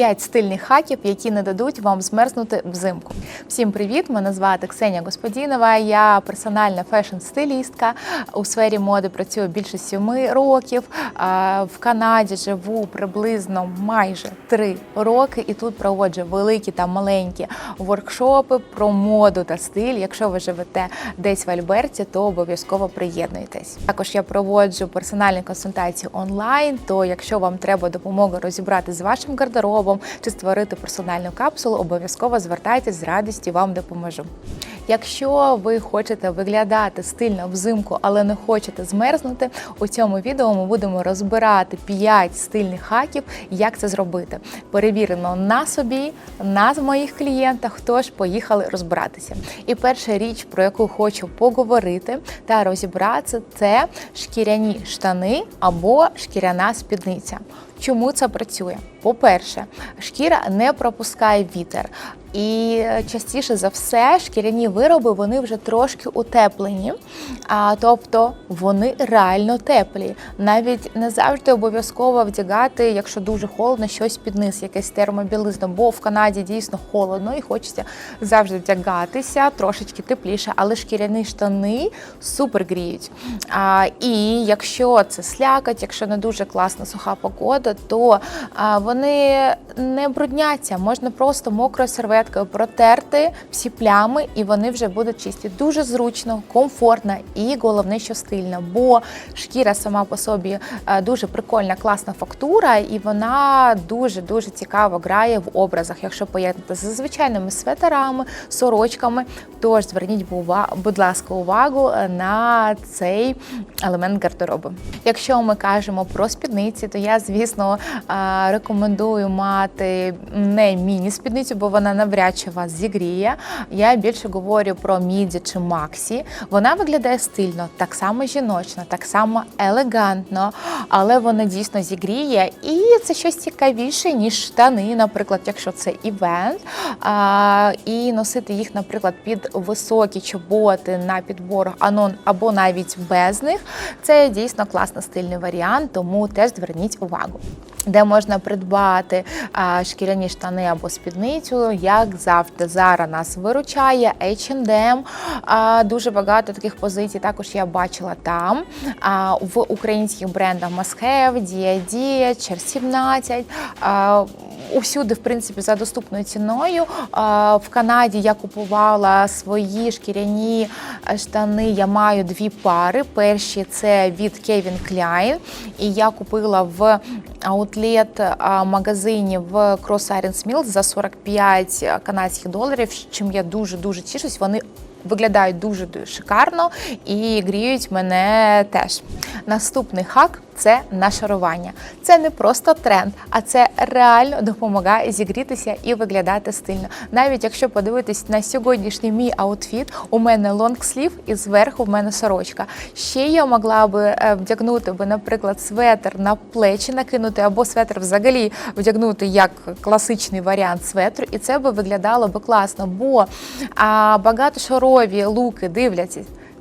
5 стильних хаків, які не дадуть вам змерзнути взимку. Всім привіт! Мене звати Ксенія Господінова. Я персональна фешн-стилістка. У сфері моди працюю більше 7 років. В Канаді живу приблизно майже 3 роки, і тут проводжу великі та маленькі воркшопи про моду та стиль. Якщо ви живете десь в Альберті, то обов'язково приєднуйтесь. Також я проводжу персональні консультації онлайн. То якщо вам треба допомога розібрати з вашим гардеробом чи створити персональну капсулу, обов'язково звертайтесь з радістю вам допоможу. Якщо ви хочете виглядати стильно взимку, але не хочете змерзнути, у цьому відео ми будемо розбирати 5 стильних хаків, як це зробити. Перевірено на собі, на моїх клієнтах. Тож поїхали розбиратися. І перша річ, про яку хочу поговорити та розібратися, це шкіряні штани або шкіряна спідниця. Чому це працює? По-перше, шкіра не пропускає вітер. І частіше за все шкіряні вироби вони вже трошки утеплені, а тобто вони реально теплі. Навіть не завжди обов'язково вдягати, якщо дуже холодно, щось під низ, якесь термобілизна, бо в Канаді дійсно холодно і хочеться завжди вдягатися трошечки тепліше, але шкіряні штани супер гріють. А, І якщо це слякать, якщо не дуже класна суха погода, то а, вони не брудняться, можна просто мокрою серветкою протерти всі плями, і вони вже будуть чисті. Дуже зручно, комфортно і головне, що стильно, бо шкіра сама по собі е, дуже прикольна, класна фактура, і вона дуже дуже цікаво грає в образах, якщо поєднати з звичайними светерами, сорочками. Тож зверніть, будь ласка, увагу на цей елемент гардеробу. Якщо ми кажемо про спідниці, то я, звісно, е, рекомендую мати не міні-спідницю, бо вона навряд чи вас зігріє. Я більше говорю про міді чи максі. Вона виглядає стильно, так само жіночно, так само елегантно, але вона дійсно зігріє. І це щось цікавіше, ніж штани, наприклад, якщо це івент. А, І носити їх, наприклад, під високі чоботи на підборах анон або навіть без них. Це дійсно класний стильний варіант, тому теж зверніть увагу. Де можна придбати а, шкіряні штани або спідницю, як завжди, Зара нас виручає, H&M, дуже багато таких позицій. Також я бачила там в українських брендах Must-Have, Дія, Чер 17. Усюди, в принципі, за доступною ціною. В Канаді я купувала свої шкіряні штани. Я маю дві пари. Перші це від Kevin Klein, і я купила в аутлет магазині в Cross Irons Mills за 45 канадських доларів. Чим я дуже дуже тішусь. Вони виглядають дуже шикарно і гріють мене теж. Наступний хак це нашарування. Це не просто тренд, а це реально допомагає зігрітися і виглядати стильно. Навіть якщо подивитись на сьогоднішній мій аутфіт, у мене лонгслів і зверху в мене сорочка. Ще я могла би е, вдягнути би, наприклад, светр на плечі накинути, або светр взагалі вдягнути як класичний варіант светру, і це би виглядало би класно, бо а, багатошарові луки дивляться.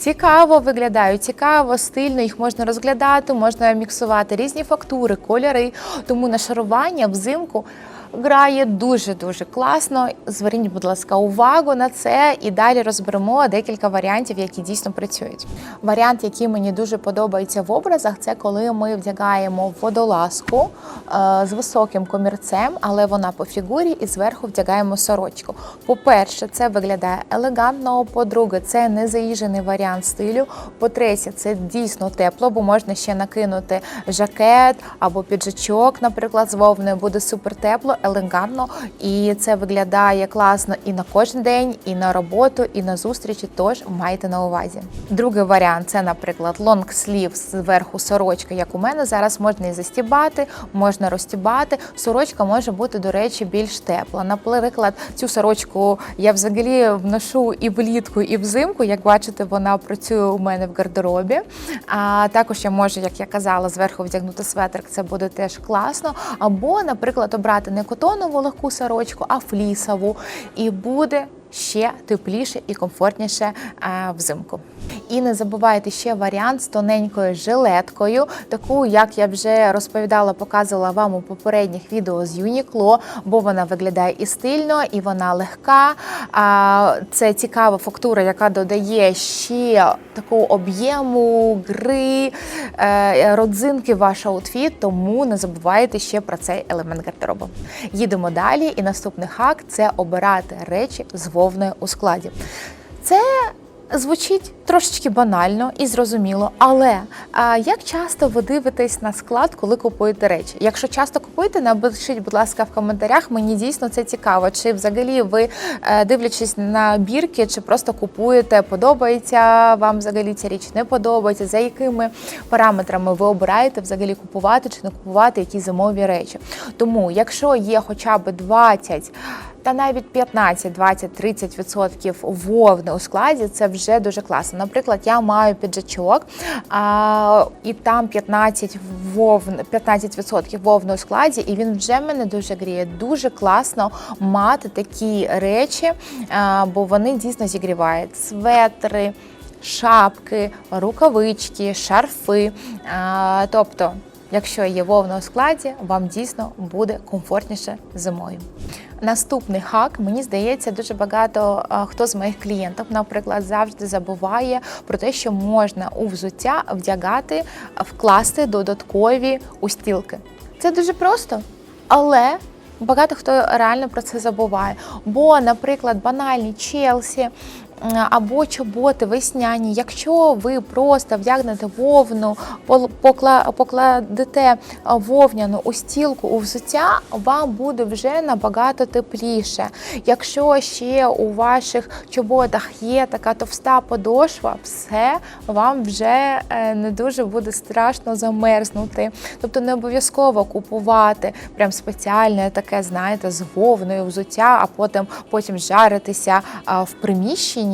Цікаво виглядають, цікаво, стильно їх можна розглядати, можна міксувати різні фактури, кольори. Тому на шарування взимку грає дуже-дуже класно. Зверніть, будь ласка, увагу на це і далі розберемо декілька варіантів, які дійсно працюють. Варіант, який мені дуже подобається в образах, це коли ми вдягаємо водолазку е, з високим комірцем, але вона по фігурі і зверху вдягаємо сорочку. По-перше, це виглядає елегантно. По-друге, це не заїжений варіант стилю. По-третє, це дійсно тепло, бо можна ще накинути жакет або піджачок, наприклад, з вовною буде супер тепло елегантно, і це виглядає класно і на кожен день, і на роботу, і на зустрічі. Тож майте на увазі. Другий варіант це, наприклад, лонгслів зверху сорочка, як у мене. Зараз можна і застібати, можна розтібати. Сорочка може бути, до речі, більш тепла. Наприклад, цю сорочку я взагалі вношу і влітку, і взимку. Як бачите, вона працює у мене в гардеробі. А також я можу, як я казала, зверху вдягнути светр, це буде теж класно. Або, наприклад, обрати не котонову легку сорочку, а флісову. І буде ще тепліше і комфортніше взимку. І не забувайте ще варіант з тоненькою жилеткою, таку, як я вже розповідала, показувала вам у попередніх відео з Uniqlo, бо вона виглядає і стильно, і вона легка. Це цікава фактура, яка додає ще такого об'єму, гри, е, родзинки ваш аутфіт, тому не забувайте ще про цей елемент гардеробу. Їдемо далі, і наступний хак це обирати речі з вовною у складі. Це звучить трошечки банально і зрозуміло, але а, як часто ви дивитесь на склад, коли купуєте речі? Якщо часто купуєте, напишіть, будь ласка, в коментарях. Мені дійсно це цікаво. Чи взагалі ви е, дивлячись на бірки, чи просто купуєте, подобається вам взагалі ця річ, не подобається, за якими параметрами ви обираєте взагалі купувати чи не купувати якісь зимові речі. Тому, якщо є хоча б 20 та навіть 15, 20, 30 відсотків вовни у складі це вже дуже класно. Наприклад, я маю піджачок, а, і там 15 вовн, 15 відсотків вовни у складі, і він вже мене дуже гріє. Дуже класно мати такі речі, а, бо вони дійсно зігрівають светри. Шапки, рукавички, шарфи. Тобто, якщо є вовна у складі, вам дійсно буде комфортніше зимою. Наступний хак, мені здається, дуже багато хто з моїх клієнтів, наприклад, завжди забуває про те, що можна у взуття вдягати, вкласти додаткові устілки. Це дуже просто, але багато хто реально про це забуває. Бо, наприклад, банальні Челсі. Або чоботи весняні, якщо ви просто вдягнете вовну, покладете вовняну у стілку у взуття, вам буде вже набагато тепліше. Якщо ще у ваших чоботах є така товста подошва, все вам вже е, не дуже буде страшно замерзнути. Тобто не обов'язково купувати прям спеціальне таке, знаєте, з вовною взуття, а потім потім жаритися в приміщенні.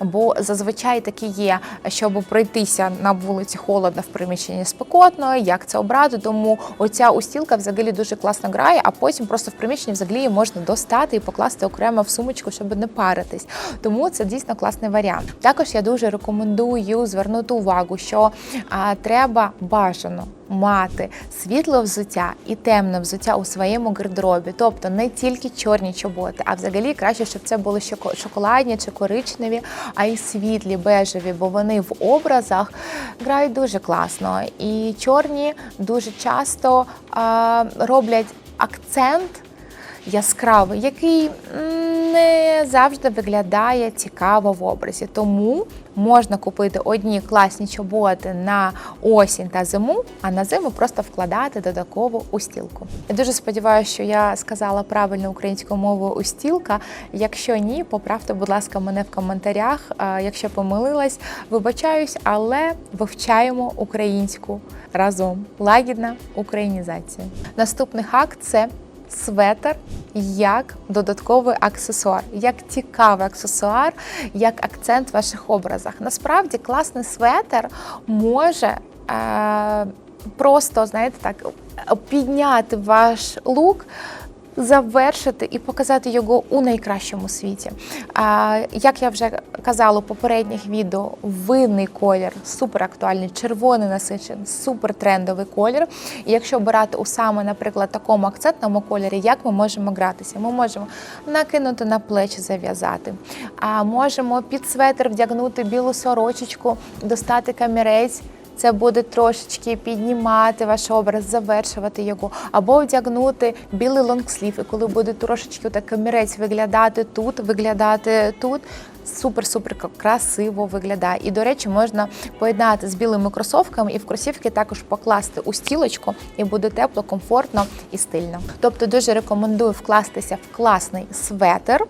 Бо зазвичай таке є, щоб пройтися на вулиці холодно в приміщенні спекотно, як це обрати. Тому оця устілка взагалі дуже класно грає, а потім просто в приміщенні взагалі її можна достати і покласти окремо в сумочку, щоб не паритись. Тому це дійсно класний варіант. Також я дуже рекомендую звернути увагу, що а, треба бажано мати світле взуття і темне взуття у своєму гардеробі, тобто не тільки чорні чоботи, а взагалі краще, щоб це були шоко- шоколадні чи коричневі, а й світлі, бежеві, бо вони в образах грають дуже класно. І чорні дуже часто а, роблять акцент яскравий, який м, не завжди виглядає цікаво в образі. Тому можна купити одні класні чоботи на осінь та зиму, а на зиму просто вкладати додаткову устілку. Я дуже сподіваюся, що я сказала правильно українською мовою устілка. Якщо ні, поправте, будь ласка, мене в коментарях. Якщо помилилась, вибачаюсь, але вивчаємо українську разом. Лагідна українізація. Наступний хак це светр як додатковий аксесуар, як цікавий аксесуар, як акцент в ваших образах. Насправді класний светр може. Е- Просто, знаєте, так, підняти ваш лук, завершити і показати його у найкращому світі. А, як я вже казала у попередніх відео, винний колір супер актуальний, червоний насичений, супер трендовий колір. І якщо обирати у саме, наприклад, такому акцентному кольорі, як ми можемо гратися? Ми можемо накинути на плечі, зав'язати. А можемо під светр вдягнути білу сорочечку, достати камірець. Це буде трошечки піднімати ваш образ, завершувати його, або вдягнути білий лонгслів, і коли буде трошечки так камірець виглядати тут, виглядати тут. Супер-супер красиво виглядає. І, до речі, можна поєднати з білими кросовками і в кросівки також покласти у стілочку, і буде тепло, комфортно і стильно. Тобто дуже рекомендую вкластися в класний светр.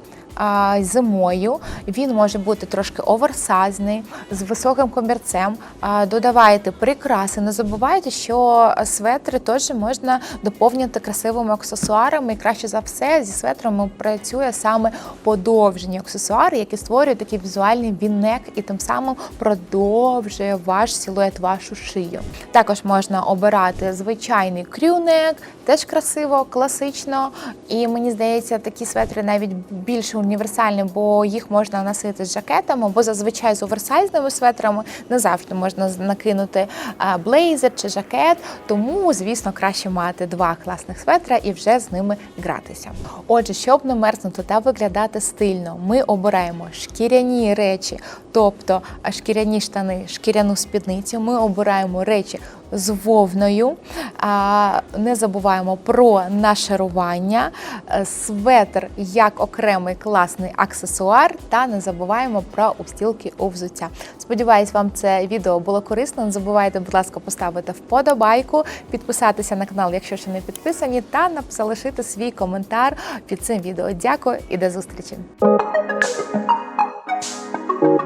Зимою він може бути трошки оверсайзний, з високим комірцем. Додавайте прикраси. Не забувайте, що светри теж можна доповнити красивими аксесуарами. І краще за все зі светрами працює саме подовжені аксесуари, які створюють такий візуальний вінек і тим самим продовжує ваш силует, вашу шию. Також можна обирати звичайний крюнек, теж красиво, класично. І мені здається, такі светри навіть більш універсальні універсальні, бо їх можна носити з жакетами, бо зазвичай з оверсайзними светрами не завжди можна накинути блейзер чи жакет. Тому, звісно, краще мати два класних светра і вже з ними гратися. Отже, щоб не мерзнути та виглядати стильно, ми обираємо шкіряні речі, тобто шкіряні штани, шкіряну спідницю. Ми обираємо речі з вовною. Не забуваємо про нашарування, е, светр як окремий класний аксесуар, та не забуваємо про устілки у. Сподіваюсь, вам це відео було корисно. Не забувайте, будь ласка, поставити вподобайку, підписатися на канал, якщо ще не підписані, та залишити свій коментар під цим відео. Дякую і до зустрічі!